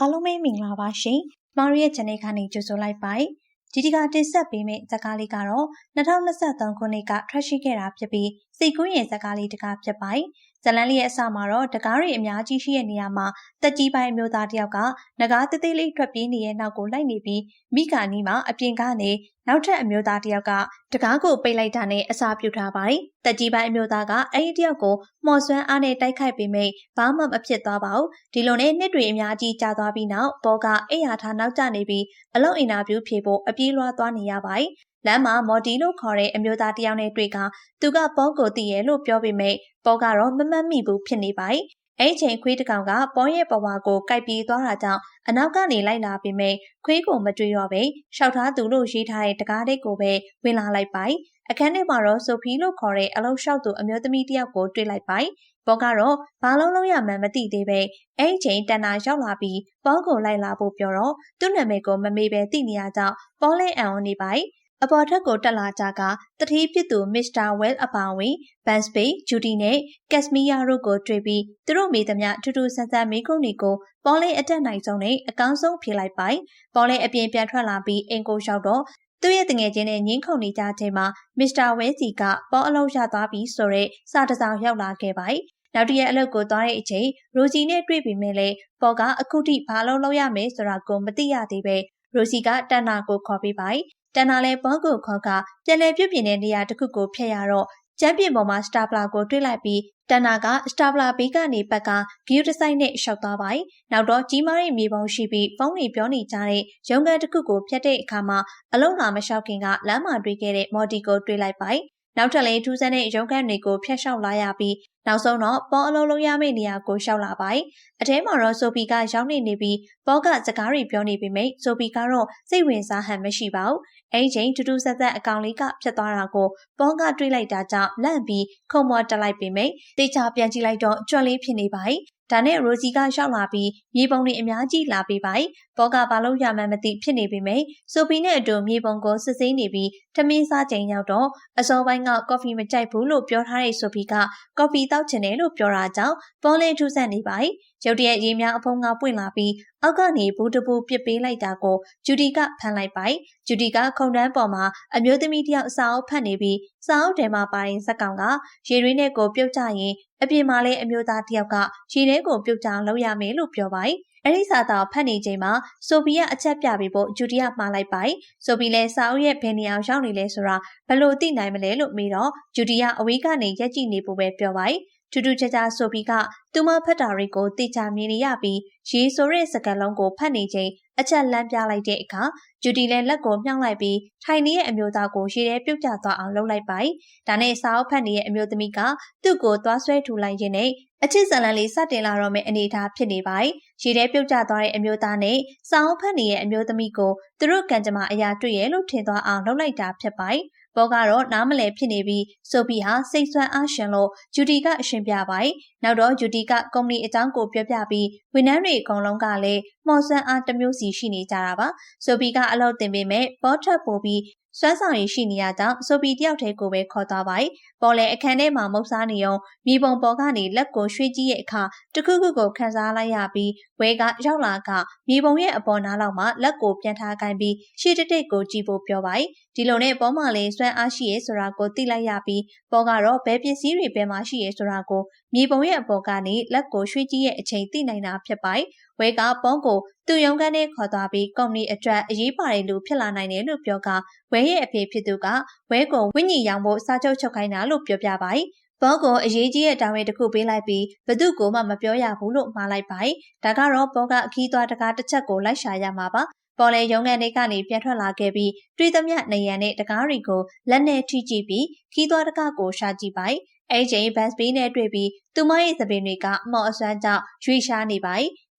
အားလုံးပဲမင်္ဂလာပါရှင်။မာရီရဲ့ channel ကနေကြိုဆိုလိုက်ပါတယ်။ဒီဒီကတင်ဆက်ပေးမယ့်ဇာတ်ကားလေးကတော့2023ခုနှစ်ကထွက်ရှိခဲ့တာဖြစ်ပြီးစိတ်ကူးရင်ဇာတ်ကားလေးတစ်ကားဖြစ်ပါတယ်။ ဇလန်လေးရဲ့အစမှာတော့တကားတွေအများကြီးရှိတဲ့နေရာမှာတက်ကြီးပိုင်းအမျိုးသားတစ်ယောက်ကငကားသေးသေးလေးထွက်ပြေးနေတဲ့နောက်ကိုလိုက်နေပြီးမိကာနီးမှာအပြင်ကနေနောက်ထပ်အမျိုးသားတစ်ယောက်ကတကားကိုပိတ်လိုက်တာနဲ့အစာပြုတ်ထားပါတယ်။တက်ကြီးပိုင်းအမျိုးသားကအဲ့ဒီတစ်ယောက်ကိုမော်ဆွမ်းအားနဲ့တိုက်ခိုက်ပေမဲ့ဘာမှမဖြစ်သွားပါဘူး။ဒီလိုနဲ့နှစ်တွေအများကြီးကြာသွားပြီးနောက်ဘောကအိယာထားနောက်ကျနေပြီးအလုံးအင်တာဗျူးဖြေဖို့အပြေးလွှားသွားနေရပါတယ်။ လမ်းမှာမော်ဒီလို့ခေါ်တဲ့အမျိုးသားတယောက်နဲ့တွေ့ကသူကပေါကိုတည်ရဲ့လို့ပြောပေမဲ့ပေါကတော့မမတ်မိဘူးဖြစ်နေပါတယ်။အဲ့ချိန်ခွေးတကောင်ကပေါရဲ့ပဝါကိုကြိုက်ပြေးသွားတာကြောင့်အနောက်ကနေလိုက်လာပေမဲ့ခွေးကိုမတွေ့တော့ပဲရှောက်ထားသူလို့ရေးထားတဲ့တကားတိတ်ကိုပဲဝင်လာလိုက်ပိုင်အခန်းထဲမှာတော့ဆိုဖီလို့ခေါ်တဲ့အလုံးလျှောက်သူအမျိုးသမီးတယောက်ကိုတွေ့လိုက်ပိုင်ဘောကတော့ဘာလုံးလုံးရမှန်းမသိသေးပဲအဲ့ချိန်တန်နာရောက်လာပြီးပေါကိုလိုက်လာဖို့ပြောတော့သူ့နာမည်ကိုမမေးပဲသိနေရကြောင်းပေါလဲအံအောင်နေပိုင် အပေါ်ထက်ကိုတက်လာကြကတတိဖြစ်သူမစ္စတာဝဲလ်အပါဝင်ဘန်စပိတ်ဂျူဒီနဲ့ကက်စမီယာတို့ကိုတွေ့ပြီးသူတို့မိသမျှထူးထူးဆန်းဆန်းမိခုံးတွေကိုပေါ်လေးအတက်နိုင်ဆုံးနဲ့အကောင်းဆုံးဖြေလိုက်ပိုင်ပေါ်လေးအပြင်ပြန်ထွက်လာပြီးအင်ကိုလျှောက်တော့သူ့ရဲ့တငယ်ချင်းနဲ့ငင်းခုန်နေကြချိန်မှာမစ္စတာဝဲစီကပေါ်အလုံးရသွားပြီဆိုတော့စာတစောင်ရောက်လာခဲ့ပါနောက်တရက်အလုပ်ကိုသွားတဲ့အချိန်ရိုဂျီနဲ့တွေ့ပြီးမြင်လေပေါ်ကအခုထိဘာလို့လုပ်ရမယ်ဆိုတာကိုမသိရသေးပဲရိုစီကတန်နာကိုခေါ်ပေးပါ တန်နာလဲဘောကိုခေါ်ကပြန်လဲပြုတ်ပြင်းတဲ့နေရာတစ်ခုကိုဖျက်ရတော့ကျမ်းပြင်ပေါ်မှာစတာပလာကိုတွေ့လိုက်ပြီးတန်နာကစတာပလာဘေးကနေပတ်ကဂီယူဒီဇိုင်းနဲ့ရှောက်သွားပါ။နောက်တော့ကြီးမားတဲ့မြေပုံရှိပြီးဖုန်းတွေပြောနေကြတဲ့ရုံးကန်တစ်ခုကိုဖျက်တဲ့အခါမှာအလုံးလာမလျှောက်ခင်ကလမ်းမှာတွေ့ခဲ့တဲ့မော်ဒီကိုတွေ့လိုက်ပါ။ နောက်ထပ်လည်းထူးဆန်းတဲ့ရုံးကန်တွေကိုဖျက်လျှောက်လာရပြီးနောက်ဆုံးတော့ပေါ်အလုံးလုံးရမယ့်နေရာကိုရှောက်လာပါ။အထဲမှာတော့ဆိုဖီကရောက်နေနေပြီးပေါ်ကစကားတွေပြောနေပေမဲ့ဆိုဖီကတော့စိတ်ဝင်စားဟန်မရှိပါဘူး။အဲဒီချိန်တူတူဆက်ဆက်အကောင်လေးကဖြတ်သွားတာကိုပေါ်ကတွေးလိုက်တာကြောင့်လန့်ပြီးခုံမော်တက်လိုက်ပေမဲ့တေချာပြန်ကြည့်လိုက်တော့ကြွက်လေးဖြစ်နေပါ။ ဒါနဲ့ရိုစီကရောက်လာပြီးမြေပုံတွေအများကြီးလာပေးပါ။ဘောကဘာလို့ရမှန်းမသိဖြစ်နေပေမဲ့ဆိုဖီနဲ့အတူမြေပုံကိုစစ်ဆေးနေပြီးထမင်းစားချိန်ရောက်တော့အစောပိုင်းကကော်ဖီမကြိုက်ဘူးလို့ပြောထားတဲ့ဆိုဖီကကော်ဖီတောက်ချင်တယ်လို့ပြောတာကြောင့်ပေါ်လေးထူးဆန်းနေပါ။ရုတ်တရက်ရေများအဖုံးကပွင့်လာပြီးအောက်ကနေဘူးတပူပစ်ပေးလိုက်တာကိုဂျူဒီကဖမ်းလိုက်ပါ။ဂျူဒီကခုံတန်းပေါ်မှာအမျိုးသမီးတယောက်စာအုပ်ဖတ်နေပြီး စာအုပ်ထဲမှာပါရင်စက်ကောင်ကရေရင်းနဲ့ကိုပြုတ်ကြရင်အပြင်မှာလည်းအမျိုးသားတယောက်ကရေထဲကိုပြုတ်ကြအောင်လုပ်ရမယ်လို့ပြောပါတယ်။အဲ့ဒီစာသားဖတ်နေချိန်မှာဆိုဖီကအချက်ပြပေးဖို့ဂျူဒီယာမှားလိုက်ပါ။ဆိုဖီလည်းစာအုပ်ရဲ့ဘယ်နေအောင်ရောက်နေလဲဆိုတာဘယ်လိုသိနိုင်မလဲလို့မေးတော့ဂျူဒီယာအဝေးကနေရက်ကြည့်နေဖို့ပဲပြောပါတယ်။ ထူးထူးခြားခြားဆိုပြီးကသူမဖတ်တာတွေကိုတေချာမြင်နေရပြီးရေးဆိုတဲ့စကားလုံးကိုဖတ်နေချိန်အချက်လန်းပြလိုက်တဲ့အခါဂျူဒီလည်းလက်ကိုမြှောက်လိုက်ပြီးထိုင်နေတဲ့အမျိုးသားကိုရေထဲပြုတ်ကျသွားအောင်လုပ်လိုက်ပါ။ဒါနဲ့စာအုပ်ဖတ်နေတဲ့အမျိုးသမီးကသူ့ကိုသွားဆွဲထူလိုက်ရင်းနဲ့အချစ်ဇလန်လေးစတင်လာတော့မယ့်အနေအထားဖြစ်နေပါ။ရေထဲပြုတ်ကျသွားတဲ့အမျိုးသားနဲ့စာအုပ်ဖတ်နေတဲ့အမျိုးသမီးကိုသူတို့ကံကြမ္မာအရာတွေ့ရလို့ထင်သွားအောင်လုပ်လိုက်တာဖြစ်ပါ။ ဘောကတော့နားမလဲဖြစ်နေပြီးဆိုဖီဟာစိတ်ဆွမ်းအားရှင်လို့ဂျူဒီကအရှင်ပြပါ၏နောက်တော့ဂျူဒီကကုမ္ပဏီအကြောင်းကိုပြောပြပြီးဝန်ထမ်းတွေအကုန်လုံးကလည်းမော်ဆွမ်းအားတစ်မျိုးစီရှိနေကြတာပါဆိုဖီကအလုပ်တင်ပေမဲ့ဘောထပ်ပို့ပြီး စွမ်းဆောင်ရည်ရှိနေရကြောင်းဆိုပီတယောက်တည်းကိုပဲခေါ်သွားပါ။ပေါ်လေအခန်းထဲမှာမုတ်စားနေအောင်မြေပုံပေါ်ကနေလက်ကိုရွှေ့ကြည့်ရဲ့အခါတခုခုကိုခံစားလိုက်ရပြီးဝဲကရောက်လာကမြေပုံရဲ့အပေါ်နားလောက်မှာလက်ကိုပြန်ထားခိုင်းပြီးရှေ့တတိတ်ကိုကြည့်ဖို့ပြောပါ။ဒီလိုနဲ့ပေါ်မှာလည်းစွမ်းအားရှိရဲဆိုတာကိုသိလိုက်ရပြီးပေါ်ကတော့ဘယ်ပစ္စည်းတွေဘယ်မှာရှိရဲဆိုတာကိုမြေပုံရဲ့အပေါ်ကနေလက်ကိုရွှေ့ကြည့်ရဲ့အချိန်သိနိုင်တာဖြစ်ပါ။ ဝဲကပုံကိုသူ့ရုံးခန်းထဲခေါ်သွားပြီးကုမ္ပဏီအတွက်အရေးပါတဲ့လူဖြစ်လာနိုင်တယ်လို့ပြောကဝဲရဲ့အဖေဖြစ်သူကဝဲကိုဝိညာဉ်ရောင်ဖို့စာချုပ်ချုပ်ခိုင်းတာလို့ပြောပြပါ၏ဘောကိုအရေးကြီးတဲ့တာဝန်တစ်ခုပေးလိုက်ပြီးဘသူကိုမှမပြောရဘူးလို့မှားလိုက်ပါ၏ဒါကတော့ဘောကအခီးသွားတကားတစ်ချက်ကိုလိုက်ရှာရမှာပါပေါ်လေရုံးကန်တွေကနေပြန်ထွက်လာခဲ့ပြီးတွေးသမျှနေရန်နဲ့တကားတွေကိုလက်နဲ့ထိကြည့်ပြီးခီးသွားတကားကိုရှာကြည့်ပါအဲ့ချိန်ဘတ်စပီးနဲ့တွေ့ပြီးသူမရဲ့သပင်တွေကအမော်အစွမ်းကြောင့်ရွေရှားနေပါ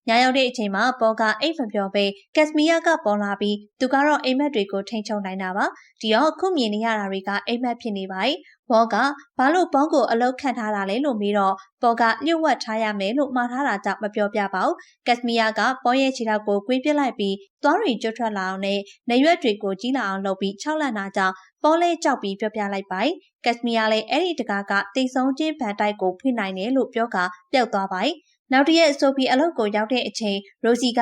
ညရောက်တဲ့အချိန်မှာဘောကအိတ်မပြောပဲကက်စမီယာကပေါ်လာပြီးသူကတော့အိမ်မက်တွေကိုထိန်ချုံနိုင်တာပါဒီတော့ခုမြင်နေရတာတွေကအိမ်မက်ဖြစ်နေပါဘောကဘာလို့ဘောကိုအလုတ်ခန့်ထားတာလဲလို့မေးတော့ဘောကလျှို့ဝှက်ထားရမယ်လို့မှားထားတာကြောင့်မပြောပြပါဘူးကက်စမီယာကဘောရဲ့ခြေထောက်ကိုကွေးပစ်လိုက်ပြီးသွားရီကျွတ်ထွက်လာအောင်နဲ့နေရွက်တွေကိုကြီးလာအောင်လုပ်ပြီးခြောက်လန့်တာကြောင့်ဘောလေးကြောက်ပြီးပြောပြလိုက်ပါကက်စမီယာလည်းအဲ့ဒီတကားကတိတ်ဆုံးချင်းဗန်တိုက်ကိုဖိနိုင်တယ်လို့ပြောကပျောက်သွားပါ နောက်တစ်ရက်ဆိုဖီအလုပ်ကိုရောက်တဲ့အချိန်ရိုစီက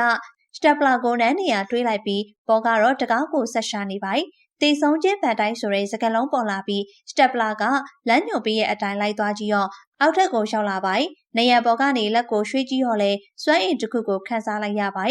စတက်ပလာကိုနန်းနေရာတွေးလိုက်ပြီးပေါ်ကတော့တကားကိုဆက်ရှာနေပါတေဆုံးချင်းဗန်တိုင်းဆိုတဲ့စကလုံးပေါ်လာပြီးစတက်ပလာကလမ်းညွန်ပေးရဲ့အတိုင်းလိုက်သွားကြည့်ရောအောက်ထက်ကိုရှောက်လာပါနေရပေါ်ကနေလက်ကိုရွှေ့ကြည့်ရောလဲစွမ်းအင်တစ်ခုကိုခန်းစားလိုက်ရပါ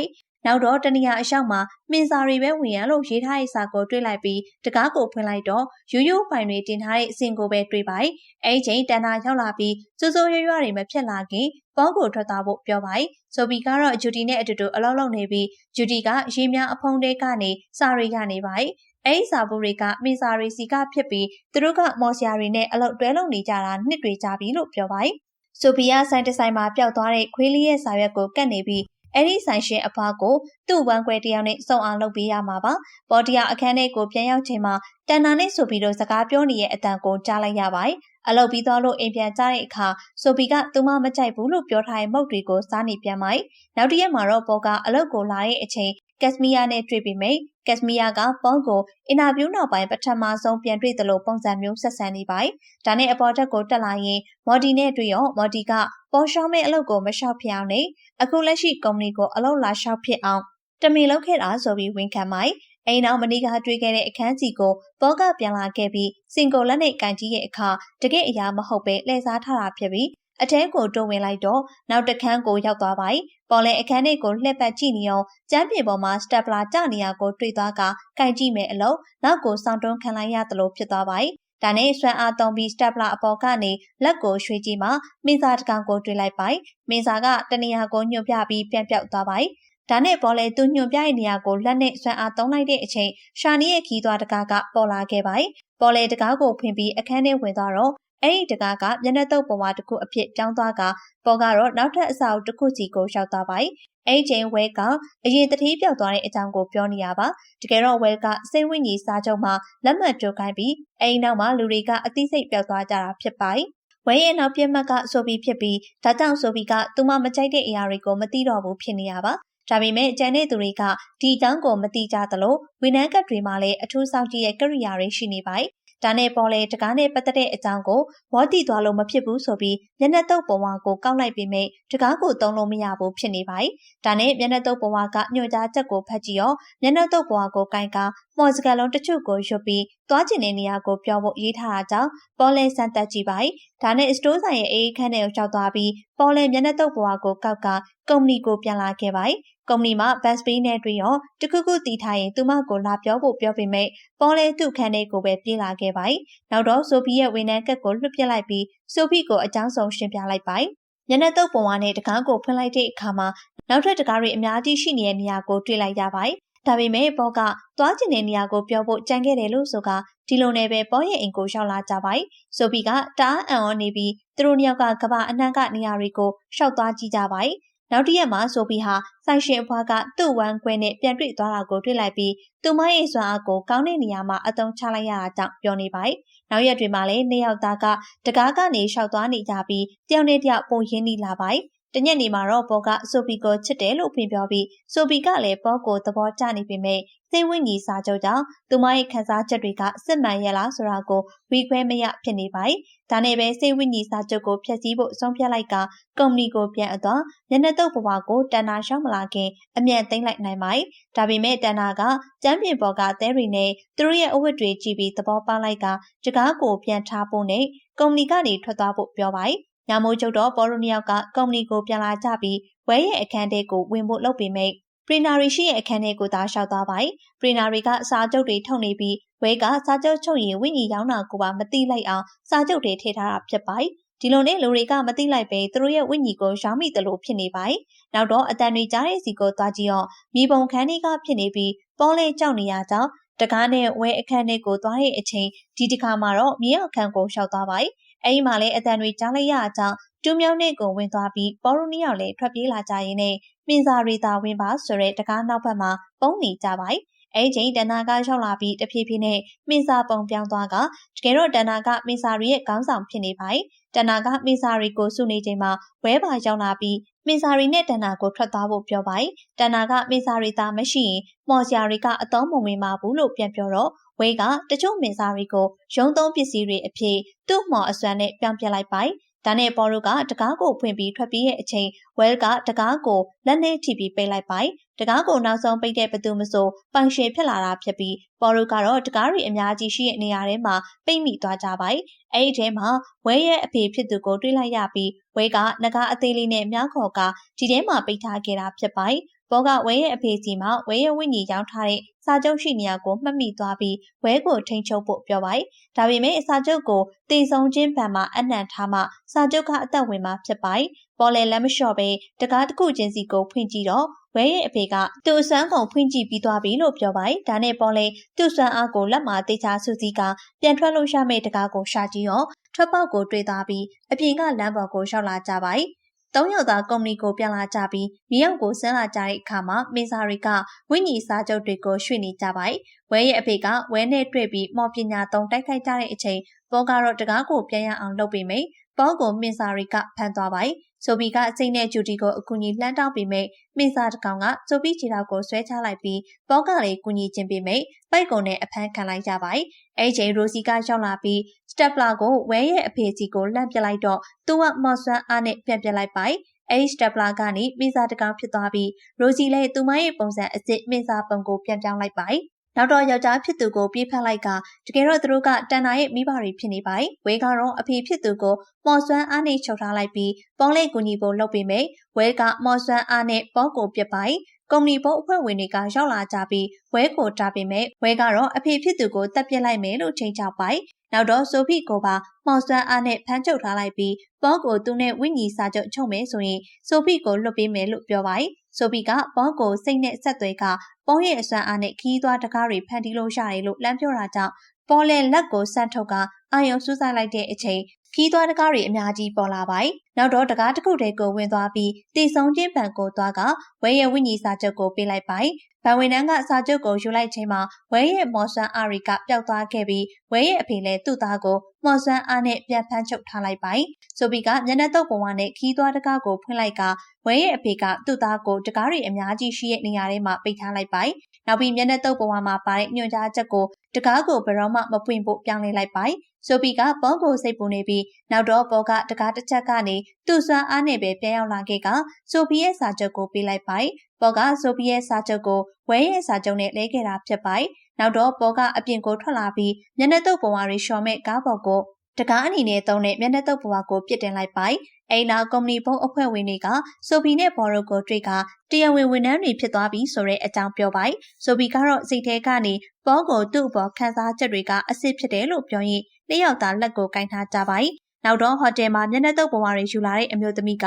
နောက်တော့တနေရာအလျှောက်မှာမင်းစာတွေပဲဝင်ရလို့ရေးထားတဲ့စာကိုတွေ့လိုက်ပြီးတကားကိုဖွင့်လိုက်တော့ရိုးရိုးပိုင်တွေတင်ထားတဲ့အစင်ကိုပဲတွေ့ပါ။အဲဒီချိန်တန်တာရောက်လာပြီးစိုးစိုးရွရွတွေမဖြစ်လာခင်ဘောကိုထွက်သွားဖို့ပြောပါ။ဆိုဘီကတော့ဂျူတီနဲ့အတူတူအလုပ်လုပ်နေပြီးဂျူတီကရေများအဖုံးတဲကနေစာတွေရနေပါ။အဲဒီစာဘူးတွေကမင်းစာရီစီကဖြစ်ပြီးသူတို့ကမော်ဆီယာရီနဲ့အလုပ်တွဲလုပ်နေကြတာနှစ်တွေကြာပြီလို့ပြောပါ။ဆိုဖီယာဆိုင်တဆိုင်မှာပျောက်သွားတဲ့ခွေးလေးရဲ့စာရွက်ကိုကတ်နေပြီး အဲ့ဒီဆိုင်ရှင်အဖွားကိုသူ့ဝမ်းခွဲတယောက်နဲ့စုံအောင်လုပ်ပေးရမှာပါ။ပေါ်တရာအခန်းထဲကိုပြန်ရောက်ချိန်မှာတန်နာနဲ့ဆိုပြီးတော့စကားပြောနေရဲ့အတန်ကိုကြားလိုက်ရပါတယ်။အလုပ်ပြီးသွားလို့အိမ်ပြန်ကြတဲ့အခါဆိုဖီကသူမမကြိုက်ဘူးလို့ပြောထားတဲ့မုတ်တွေကိုစားနေပြန်ပါတယ်။နောက်တစ်ရက်မှာတော့ပေါ်ကအလုပ်ကိုလာတဲ့အချိန် ကက်စမီယာနဲ့တွေ့ပြီးမိတ်ကက်စမီယာကပေါကိုအင်တာဗျူးနောက်ပိုင်းပထမဆုံးပြန်တွေ့သလိုပုံစံမျိုးဆက်ဆံနေပါတယ်။ဒါနဲ့အပေါ်တက်ကိုတက်လာရင်မော်ဒီနဲ့တွေ့ရောမော်ဒီကပေါ်ရှောင်းမဲ့အလုပ်ကိုမလျှောက်ဖြစ်အောင်နဲ့အခုလက်ရှိကုမ္ပဏီကိုအလုပ်လာလျှောက်ဖြစ်အောင်တမင်လုပ်ခဲ့တာဆိုပြီးဝန်ခံပါတယ်။အိမ်နောက်မနီကတွေ့ခဲ့တဲ့အခန်းစီကိုဘောကပြန်လာခဲ့ပြီးစင်ကိုလက်နဲ့ကန်ကြီးရဲ့အခါတကယ့်အရာမဟုတ်ပဲလှည့်စားထားတာဖြစ်ပြီး အထဲကိုတိုးဝင်လိုက်တော့နောက်တခန်းကိုရောက်သွားပါ။ပေါ်လဲအခန်းထဲကိုလှည့်ပတ်ကြည့်နေအောင်ကျမ်းပြေပေါ်မှာစတက်ပလာကျနေရကိုတွေ့သွားကကြိုက်ကြည့်မယ်အလို့နောက်ကိုစောင့်တွန်းခံလိုက်ရသလိုဖြစ်သွားပါ။ဒါနဲ့ဆွမ်းအားသုံးပြီးစတက်ပလာအပေါ်ကနေလက်ကိုရွှေ့ကြည့်မှမင်းစာတကောင်ကိုတွေ့လိုက်ပါ။မင်းစာကတနေရာကိုညွှန်ပြပြီးပြန်ပြောက်သွားပါ။ဒါနဲ့ပေါ်လေသူညွန်ပြရဲ့နေရာကိုလက်နဲ့ဆွမ်းအားသုံးလိုက်တဲ့အချိန်ရှာနီးရဲ့ခီးသွားတကားကပေါ်လာခဲ့ပါ။ပေါ်လေတကားကိုဖွင့်ပြီးအခန်းထဲဝင်သွားတော့ အဲ့ဒီတကားကမျက်နှာတုပ်ပေါ်မှာတစ်ခုအဖြစ်ပြောင်းသွားကပေါ်ကတော့နောက်ထပ်အစာအုပ်တစ်ခုစီကိုရောက်သွားပါ၏အဲ့ချိန်ဝဲကအရင်တတိပြောက်သွားတဲ့အကြောင်းကိုပြောနေရပါတကယ်တော့ဝဲကစိတ်ဝိညာဉ်စာချုပ်မှာလက်မှတ်ထိုးခိုင်းပြီးအဲ့နောက်မှာလူတွေကအသိစိတ်ပြောက်သွားကြတာဖြစ်ပါ၏ဝဲရဲ့နောက်ပြက်မှတ်ကဆိုပြီးဖြစ်ပြီးဒါကြောင့်ဆိုပြီးကသူမမကြိုက်တဲ့အရာတွေကိုမသိတော့ဘူးဖြစ်နေရပါဒါပေမဲ့ကျန်တဲ့သူတွေကဒီအကြောင်းကိုမသိကြသလိုဝန်ထမ်းကတ်တွေမှာလည်းအထူးဆောင်ကြည့်ရဲ့ကရိယာတွေရှိနေပါ ဒါနဲ့ပေါ်လေတကားနဲ့ပတ်သက်တဲ့အကြောင်းကိုမောတိသွားလို့မဖြစ်ဘူးဆိုပြီးမျက်နှာတုပ်ပေါ်ဝါကိုကောက်လိုက်ပေမဲ့တကားကိုသုံးလို့မရဘူးဖြစ်နေပါတယ်။ဒါနဲ့မျက်နှာတုပ်ပေါ်ဝါကညွှန်ကြားချက်ကိုဖတ်ကြည့်ရောမျက်နှာတုပ်ပေါ်ဝါကိုကင်ကမော်စကလုံးတချို့ကိုရွတ်ပြီးသွားကျင်တဲ့နေရာကိုပြောဖို့ရေးထားတာကြောင့်ပေါ်လေစမ်းတက်ကြည့်ပါတယ်။ဒါနဲ့စတိုးဆိုင်ရဲ့အေးခန်းထဲကိုရောက်သွားပြီးပေါ်လေမျက်နှာတုပ်ပေါ်ဝါကိုကောက်ကကုမ္ပဏီကိုပြန်လာခဲ့ပါတယ်။ ကုမ္ပဏီမှာ ဘတ်စပီးနဲ့တွေ့ရောတခုခုတီးထားရင်သူမကိုလာပြောဖို့ပြောပေမဲ့ပေါ်လေသူ့ခန်းထဲကိုပဲပြေးလာခဲ့ပါ။နောက်တော့ဆိုဖီရဲ့ဝန်ထမ်းကက်ကိုလွှတ်ပြလိုက်ပြီးဆိုဖီကိုအကြောင်းဆုံးရှင်းပြလိုက်ပါ။ညနေတုပ်ပုံဝါနဲ့တကားကိုဖွင့်လိုက်တဲ့အခါမှာနောက်ထပ်တကားတွေအများကြီးရှိနေတဲ့နေရာကိုတွေ့လိုက်ရပါတယ်။ဒါပေမဲ့ဘောကသွားကျင်တဲ့နေရာကိုပြောဖို့ကြံခဲ့တယ်လို့ဆိုကဒီလိုနဲ့ပဲဘောရဲ့အိမ်ကိုရောက်လာကြပါတယ်။ဆိုဖီကတအားအံ့ဩနေပြီးသူတို့နှစ်ယောက်ကကဘာအနှံ့ကနေရာတွေကိုရှောက်သွားကြည့်ကြပါတယ်။ နောက်တစ်ရက်မှာဆိုဖီဟာဆိုင်ရှင်အဖွားကသူ့ဝမ်းခွဲနဲ့ပြန်တွေ့သွားတာကိုတွေ့လိုက်ပြီးသူမရဲ့စွမ်းအားကိုကောင်းတဲ့နေရာမှာအသုံးချလိုက်ရတာကြောင့်ပြောနေပါတယ်။နောက်ရက်တွေမှာလည်းနှစ်ယောက်သားကတကားကနေရှောက်သွားနေကြပြီးတယောက်နဲ့တယောက်ပုံရင်းနေလာပါတယ်။ တညက်နေမှာတော့ဘောကဆိုဖီကိုချစ်တယ်လို့ဖွင့်ပြောပြီးဆိုဖီကလည်းဘောကိုသဘောကျနေပေမဲ့စိတ်ဝိညာဉ်စာချုပ်ကြောင့်သူမရဲ့ခံစားချက်တွေကစစ်မှန်ရဲ့လားဆိုတာကိုဝီခွဲမရဖြစ်နေပါတယ်။ဒါနဲ့ပဲစိတ်ဝိညာဉ်စာချုပ်ကိုဖျက်ဆီးဖို့ဆုံးဖြတ်လိုက်ကကုမ္ပဏီကိုပြန်အသွားညနေတုပ်ဘဝကိုတန်နာရှောက်မလာခင်အမြန်သိမ်းလိုက်နိုင်ပါတယ်။ဒါပေမဲ့တန်နာကကျမ်းပြင်ပေါ်ကသဲရီနဲ့သူတို့ရဲ့အဝတ်တွေကြည့်ပြီးသဘောပေါက်လိုက်ကတကားကိုပြန်ထားဖို့နဲ့ကုမ္ပဏီကနေထွက်သွားဖို့ပြောပါတယ်။ ညမိုးချုပ်တော့ပေါ်လိုနီယောက်ကကုမ္ပဏီကိုပြန်လာကြပြီးဝဲရဲ့အခန်းထဲကိုဝင်ဖို့လုပ်ပေမဲ့ပရီနာရီရှိရဲ့အခန်းထဲကိုသာလျှောက်သွားပါတယ်။ပရီနာရီကစာချုပ်တွေထုတ်နေပြီးဝဲကစာချုပ်ချုပ်ရင်ဝိညာဉ်ရောင်းတာကိုပါမသိလိုက်အောင်စာချုပ်တွေထည့်ထားတာဖြစ်ပါတယ်။ဒီလိုနဲ့လူတွေကမသိလိုက်ပဲသူတို့ရဲ့ဝိညာဉ်ကိုရောင်းမိသလိုဖြစ်နေပါတယ်။နောက်တော့အတန်တွေကြားတဲ့စီကိုသွားကြည့်တော့မြေပုံခန်းလေးကဖြစ်နေပြီးပေါ်လေးကြောက်နေရကြောင်းတကားနဲ့ဝဲအခန်းလေးကိုသွားတဲ့အချိန်ဒီတစ်ခါမှာတော့မြေအခန်းကိုရှောက်သွားပါတယ်။ အဲဒီမှာလည်းအတန်တွေကြားလိုက်ရကြောင်းတူးမြောင်းနဲ့ကိုဝင်သွားပြီးပေါ်ရူနီယောက်လည်းထွက်ပြေးလာကြရင်းနဲ့မင်းစာရီသာဝင်ပါဆိုတဲ့တကားနောက်ဘက်မှာပုံနေကြပါ යි အဲချိန်တန်နာကရောက်လာပြီးတဖြည်းဖြည်းနဲ့မင်းစာပုံပြောင်းသွားကတကယ်တော့တန်နာကမင်းစာရီရဲ့ခေါင်းဆောင်ဖြစ်နေပါ යි တန်နာကမင်းစာရီကိုစုနေချိန်မှာဝဲပါရောက်လာပြီးမင်းစာရီနဲ့တန်နာကိုထွက်သွားဖို့ပြောပါ යි တန်နာကမင်းစာရီသားမရှိရင်မော်စရာရီကအတုံးမဝင်ပါဘူးလို့ပြန်ပြောတော့ဝဲကတချို့မင်းစာရီကိုရုံသုံးပစ္စည်းတွေအဖြစ်သူ့မော်အစွမ်းနဲ့ပြောင်းပြလိုက်ပါ ဒါနဲ့ပေါ်တို့ကတကားကိုဖွင့်ပြီးထွက်ပြေးတဲ့အချိန်ဝဲလ်ကတကားကိုလက်နဲ့ထိပြီးပိတ်လိုက်ပိုင်တကားကိုနောက်ဆုံးပိတ်တဲ့ဘသူမဆိုပိုင်ရှင်ဖြစ်လာတာဖြစ်ပြီးပေါ်တို့ကတော့တကားတွေအများကြီးရှိတဲ့နေရာထဲမှာပိတ်မိသွားကြပိုင်အဲ့ဒီထဲမှာဝဲရဲ့အဖေဖြစ်သူကိုတွေးလိုက်ရပြီးဝဲကငကားအသေးလေးနဲ့မြောက်ခေါ်ကဒီထဲမှာပိတ်ထားခဲ့တာဖြစ်ပိုင် ဘောကဝဲရဲ့အဖေစီမှာဝဲရဲ့ဝိညာဉ်ရောက်ထားတဲ့စာချုပ်ရှိနေရကိုမှတ်မိသွားပြီးဝဲကိုထိန်ချုပ်ဖို့ပြောပါတယ်။ဒါပေမဲ့စာချုပ်ကိုတည်ဆုံခြင်းဗန်မှာအနှံထားမှစာချုပ်ကအသက်ဝင်မှာဖြစ်ပါတယ်။ပေါ်လေလက်မလျှော့ပဲတကားတစ်ခုချင်းစီကိုဖွင့်ကြည့်တော့ဝဲရဲ့အဖေကသူ့အစွမ်းကုန်ဖွင့်ကြည့်ပြီးသွားပြီလို့ပြောပါတယ်။ဒါနဲ့ပေါ်လေသူ့စွမ်းအားကိုလက်မှာတေချာစုစည်းကပြန်ထွက်လို့ရမယ့်တကားကိုရှာကြည့်ရောထွက်ပေါက်ကိုတွေ့သွားပြီးအပြင်ကလမ်းပေါ်ကိုရောက်လာကြပါတယ်။ သုံးယောက်သားကုမ္ပဏီကိုပြန်လာကြပြီးမြေရောက်ကိုဆင်းလာကြတဲ့အခါမှာမင်းစာတွေကဝိညာဉ်စာချုပ်တွေကိုရွှေ့နေကြပါတယ်။ဝဲရဲ့အဖေကဝဲနဲ့တွေ့ပြီးမော်ပညာသုံးတိုက်ခိုက်ကြတဲ့အချိန်ဘောကတော့တကားကိုပြန်ရအောင်လုပ်ပေးမယ်။ဘောကိုမင်းစာတွေကဖမ်းသွားပါတယ်။ဆိုဘီကအစိမ့်နဲ့ဂျူတီကိုအကူအညီလှမ်းတောင်းပေးမယ်။မင်းစာတကောင်ကဆိုဘီခြေထောက်ကိုဆွဲချလိုက်ပြီးဘောကလည်းကူညီခြင်းပေးမယ်။ပိုက်ကုံနဲ့အဖမ်းခံလိုက်ကြပါတယ်။အဲချိန်ရိုစီကရောက်လာပြီး စတက်ပလာကိုဝဲရဲ့အဖေကြီးကိုလှမ်းပစ်လိုက်တော့သူကမော်ဆွမ်းအားနဲ့ပြန်ပစ်လိုက်ပိုက်အဲဒီစတက်ပလာကနေမိစာတကောင်ဖြစ်သွားပြီးရိုစီလည်းသူမရဲ့ပုံစံအစ်စ်မိစာပုံကိုပြန်ပြောင်းလိုက်ပိုက်နောက်တော့ယောက်ျားဖြစ်သူကိုပြေးဖက်လိုက်ကတကယ်တော့သူတို့ကတန်နာရဲ့မိဘတွေဖြစ်နေပါ යි ဝဲကတော့အဖေဖြစ်သူကိုမော်ဆွမ်းအားနဲ့ချုပ်ထားလိုက်ပြီးပေါင်းလေးကူညီဖို့လုပ်ပေးမယ်ဝဲကမော်ဆွမ်းအားနဲ့ပေါကိုပြစ်ပါ යි ကုမ္ပဏီဘုတ်အဖွဲ့ဝင်တွေကရောက်လာကြပြီးဝဲကိုတားပေးမယ်ဝဲကတော့အဖေဖြစ်သူကိုတပ်ပစ်လိုက်မယ်လို့ချိန်ချပိုက်နောက်တော့ဆိုဖီကိုပါမော်ဆွမ်းအားနဲ့ဖမ်းချုပ်ထားလိုက်ပြီးပေါကိုသူနဲ့ဝိညာဉ်စာချုပ်ချုပ်မယ်ဆိုရင်ဆိုဖီကိုလွတ်ပေးမယ်လို့ပြောပါ යි ဆိုဖီကပေါကိုစိတ်နဲ့ဆက်သွဲကပေါရဲ့အစွမ်းအားနဲ့ခီးသွားတကားတွေဖန်တီးလို့ရတယ်လို့လမ်းပြောတာကြောင့်ပေါ်လဲလက်ကိုဆန့်ထုတ်က အာယုံစူးစိုက်လိုက်တဲ့အချိန်ခီးသွားတကားတွေအများကြီးပေါ်လာပါ။နောက်တော့တကားတစ်ခုတည်းကိုဝင်သွားပြီးတည်ဆုံးချင်းပံကိုသွားကဝဲရဲ့ဝိညာဉ်စာချုပ်ကိုပေးလိုက်ပါ။ဗန်ဝင်နန်းကစာချုပ်ကိုယူလိုက်ချိန်မှာဝဲရဲ့မော်ဆွမ်းအာရီကပျောက်သွားခဲ့ပြီးဝဲရဲ့အဖေလည်းသူ့သားကိုမော်ဆွမ်းအားနဲ့ပြန်ဖမ်းချုပ်ထားလိုက်ပါ။ဆိုပြီးကမျက်နှာတုပ်ပုံဝါနဲ့ခီးသွားတကားကိုဖွင့်လိုက်ကဝဲရဲ့အဖေကသူ့သားကိုတကားတွေအများကြီးရှိတဲ့နေရာထဲမှာပိတ်ထားလိုက်ပါ။နောက်ပြီးမျက်နှာတုပ်ပုံဝါမှာပါတဲ့ညွှန်ကြားချက်ကိုတကားကိုဘယ်တော့မှမပွင့်ဖို့ပြောင်းလဲလိုက်ပါ။ဆိုပြီးကဘောကိုစိတ်ပူနေပြီးနောက်တော့ဘောကတကားတစ်ချက်ကနေသူ့စွမ်းအားနဲ့ပဲပြန်ရောက်လာခဲ့ကဆိုဖီရဲ့စာချုပ်ကိုပေးလိုက်ပိုက်ပေါ်ကဆိုဖီရဲ့စာချုပ်ကိုဝဲရဲ့စာချုပ်နဲ့လဲခဲ့တာဖြစ်ပိုက်နောက်တော့ပေါ်ကအပြင်ကိုထွက်လာပြီးမျက်နှာတုပ်ပေါ်ဝါရီရှော်မဲ့ကားပေါ်ကို တကားအနေနဲ့သုံးတဲ့မျက်နှာတုပ်ပေါ်ဝါကိုပြစ်တင်လိုက်ပိုက်အိမ်နောက်ကုမ္ပဏီဘုံအဖွဲ့ဝင်တွေကဆိုဖီနဲ့ဘော်ရိုကိုတွေ့ကတရားဝင်ဝန်ထမ်းတွေဖြစ်သွားပြီဆိုတဲ့အကြောင်းပြောပိုက်ဆိုဖီကတော့စိတ်ထဲကနေဘောကိုသူ့အပေါ်ခန်းစားချက်တွေကအစ်စ်ဖြစ်တယ်လို့ပြောရင်နှစ်ယောက်သားလက်ကိုကင်ထားကြပိုက်နောက်တော့ဟိုတယ်မှာမျက်နှာတုပ်ဘဝတွေယူလာတဲ့အမျိုးသမီးက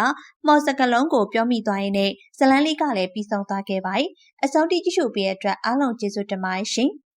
မော်စကလုံးကိုပြောမိသွားရင်နဲ့ဇလန်းလေးကလည်းပြီးဆုံးသွားခဲ့ပါတယ်။အစောတိကြည့်ရှုပေးတဲ့အတွက်အားလုံးကျေးဇူးတင်ပါတယ်ရှင်။